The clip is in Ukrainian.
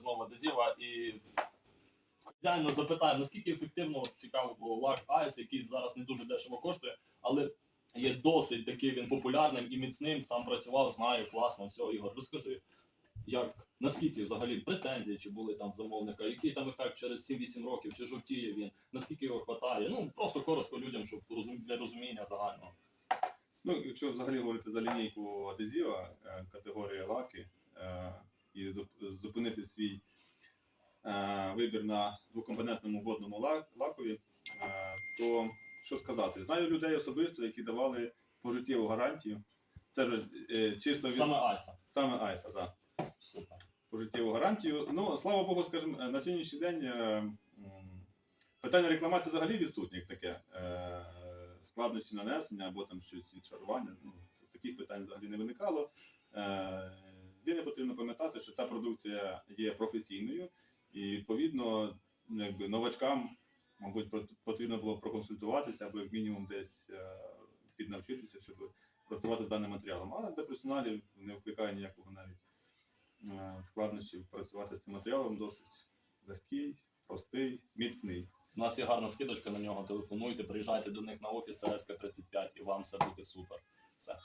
знову адезіва і хазяїна запитаю, наскільки ефективно цікаво було лак Айс, який зараз не дуже дешево коштує, але є досить такий він популярним і міцним. Сам працював, знаю, класно, все, Ігор, розкажи. Як наскільки взагалі претензії чи були там замовника, який там ефект через 7-8 років, чи жовтіє він, наскільки його хватає? Ну просто коротко людям, щоб для розуміння загального. Ну, якщо взагалі говорити за лінійку адезіва е, категорії лаки е, і зупинити свій е, вибір на двокомпонентному водному лакові, е, то що сказати? Знаю людей особисто, які давали пожиттєву гарантію. Це ж е, чисто від Саме Айса. саме Айса, так. Супер. Пожиттєву гарантію. Ну, слава Богу, скажімо, на сьогоднішній день е, питання рекламації взагалі відсутнє як таке. Е, Складнощі нанесення або там щось відшарування. Ну, таких питань взагалі не виникало. Е, потрібно пам'ятати, що ця продукція є професійною, і відповідно, якби новачкам, мабуть, потрібно було проконсультуватися або як мінімум десь е, піднавчитися, щоб працювати з даним матеріалом. Але для професіоналів не викликає ніякого навіть е, складнощів працювати з цим матеріалом досить легкий, простий, міцний. У нас є гарна скидочка на нього. Телефонуйте, приїжджайте до них на офіс СК 35 і вам все буде супер. Все.